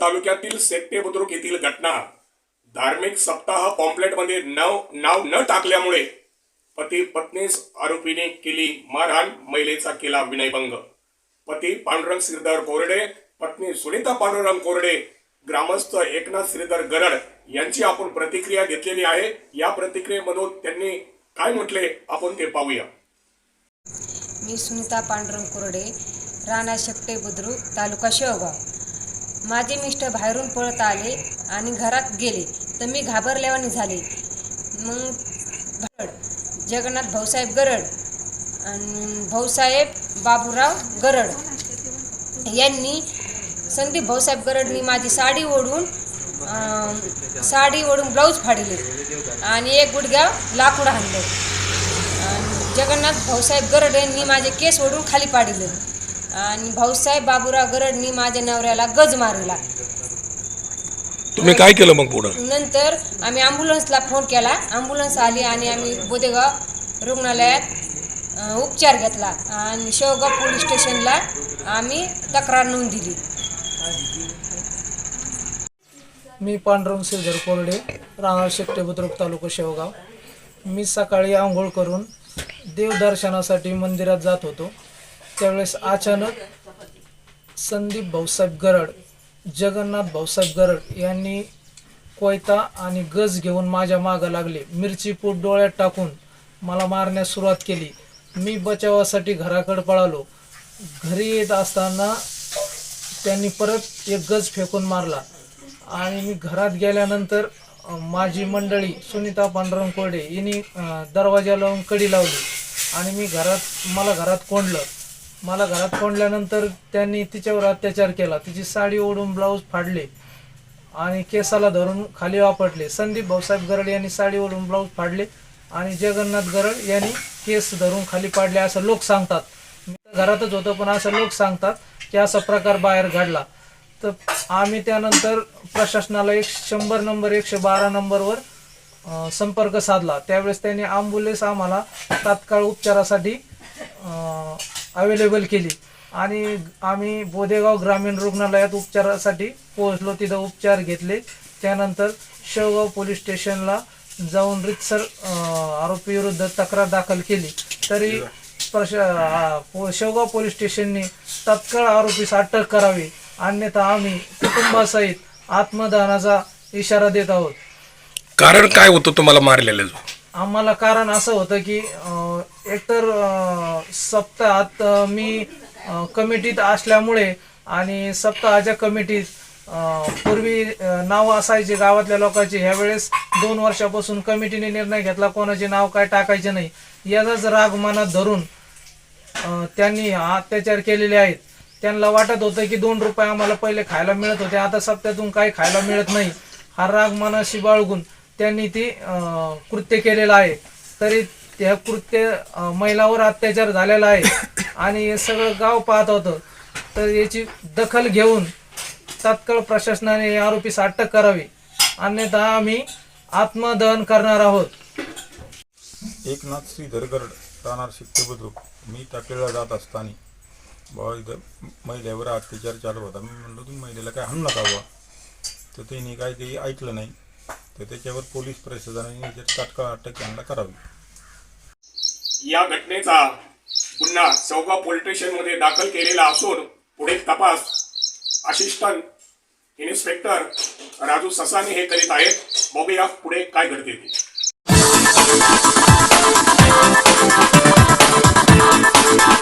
तालुक्यातील सेट्टे बुद्रुक येथील घटना. धार्मिक सप्ताह पॉम्पलेटमध्ये नाव नाव न टाकल्यामुळे पती पत्नीस आरोपीने केली मारहाण महिलेचा केला विनयभंग. पती पांडुरंग श्रीधर कोरडे पत्नी सुनीता पांडुरंग कोरडे ग्रामस्थ एकनाथ श्रीधर गरड यांची आपण प्रतिक्रिया घेतलेली आहे. या प्रतिक्रियेमधून त्यांनी काय म्हटले? आपण ते पाहूया. मी सुनीता पांडुरंग कोरडे राणा शेपटे बुद्रुक तालुका शेवगाव. माझे मिस्टर बाहेरून पळत आले आणि घरात गेले. तर मी घाबरल्यावर झाले. मग भरड जगन्नाथ भाऊसाहेब गरड आणि भाऊसाहेब बाबूराव गरड यांनी संदीप भाऊसाहेब गरडनी माझी साडी ओढून साडी ओढून ब्लाऊज फाडले आणि एक गुडघ्या लाकूड आणलं आणि जगन्नाथ भाऊसाहेब गरड यांनी माझे केस ओढून खाली पाडले. आणि भाऊसाहेब बाबूराव गरडनी माझ्या नवऱ्याला गज मारला. तुम्ही काय केलं मग पुढं? नंतर आम्ही ॲम्ब्युलन्सला फोन केला. ॲम्ब्युलन्स आली आणि आम्ही बोदेगाव रुग्णालयात अ, उपचार घेतला. आणि शेवगाव पोलीस स्टेशनला आम्ही तक्रार नोंद दिली. मी पांडुरंग श्रीधर कोरडे राहणार शेट्टे बुद्रुक तालुका शेवगाव. मी सकाळी आंघोळ करून देवदर्शनासाठी मंदिरात जात होतो. त्यावेळेस अचानक संदीप भाऊसाहेब गरड जगन्नाथ भाऊसाहेब गरड यांनी कोयता आणि गज घेऊन माझ्या मागं लागले. मिरची पूट डोळ्यात टाकून मला मारण्यास सुरुवात केली. मी बचावासाठी घराकडे पळालो. घरी येत असताना त्यांनी परत एक गज फेकून मारला आणि मी घरात गेल्यानंतर माझी मंडळी सुनीता पांडुरंग कोरडे यांनी दरवाजा लावून कडी लावली आणि मी घरात मला घरात कोंडलं. मला घरात कोंडल्यानंतर त्यांनी तिच्यावर अत्याचार केला. तिची साडी ओढून ब्लाऊज फाडले आणि केसाला धरून खाली वापरले. संदीप भाऊसाहेब गरड यांनी साडी ओढून ब्लाऊज फाडले आणि जगन्नाथ गरड यांनी केस धरून खाली पाडले असं लोक सांगतात. मी घरातच होतो पण असं लोक सांगतात की असा प्रकार बाहेर घडला. तर आम्ही त्यानंतर प्रशासनाला एक शंभर नंबर एकशे बारा नंबरवर संपर्क साधला. त्यावेळेस त्यांनी ॲम्ब्युलन्स आम्हाला तात्काळ उपचारासाठी अवेलेबल केली. आणि आम्ही बोदेगाव ग्रामीण रुग्णालयात उपचारासाठी पोहोचलो. तिथं उपचार घेतले. त्यानंतर शेवगाव पोलीस स्टेशनला जाऊन रितसर आरोपीविरुद्ध तक्रार दाखल केली. तरी प्रशा आ, पो- शेवगाव पोलीस स्टेशनने तत्काळ आरोपीस अटक करावी. अन्यथा आम्ही कुटुंबासहित आत्मदहनाचा इशारा देत आहोत. कारण काय होतं तुम्हाला मारलेलं? आम्हाला कारण असं होतं की अं, एकतर सप्ताहात मी कमिटीत असल्यामुळे आणि सप्ताहाच्या कमिटीत पूर्वी नाव असायचे गावातल्या लोकांचे ह्यावेळेस दोन वर्षापासून कमिटीने निर्णय घेतला कोणाचे नाव काय टाकायचे नाही याचाच राग मनात धरून त्यांनी अत्याचार केलेले आहेत. त्यांना वाटत होतं की दोन रुपये आम्हाला पहिले खायला मिळत होते आता सप्त्यातून काही खायला मिळत नाही. हा राग मनाशी बाळगून त्यांनी ती कृत्य केलेलं आहे. तरी त्या कृत्य महिलावर अत्याचार झालेला आहे. आणि हे सगळं गाव पाहत होतं. तर याची दखल घेऊन तात्काळ प्रशासनाने या आरोपीस अटक करावी. अन्यथा आम्ही आत्मदहन करणार आहोत. एकनाथ श्री धरगड राहणार शिक्के बुद्रुक. मी टाकेळला जात असताना बाबा इथं महिलेवर अत्याचार चालू होता. मी म्हणलो तुम्ही महिलेला काय हाणू नका बुवा? तर त्यांनी काय ते ऐकलं नाही. तर त्याच्यावर पोलीस प्रशासनाने याच्यात तात्काळ अटक यांना करावी. या घटनेचा गुन्हा चौगा पोलीस स्टेशनमध्ये दाखल केलेला असून पुढील तपास असिस्टंट इन्स्पेक्टर राजू ससानी हे करीत आहेत बघूया पुढे काय घडते ते Thank you.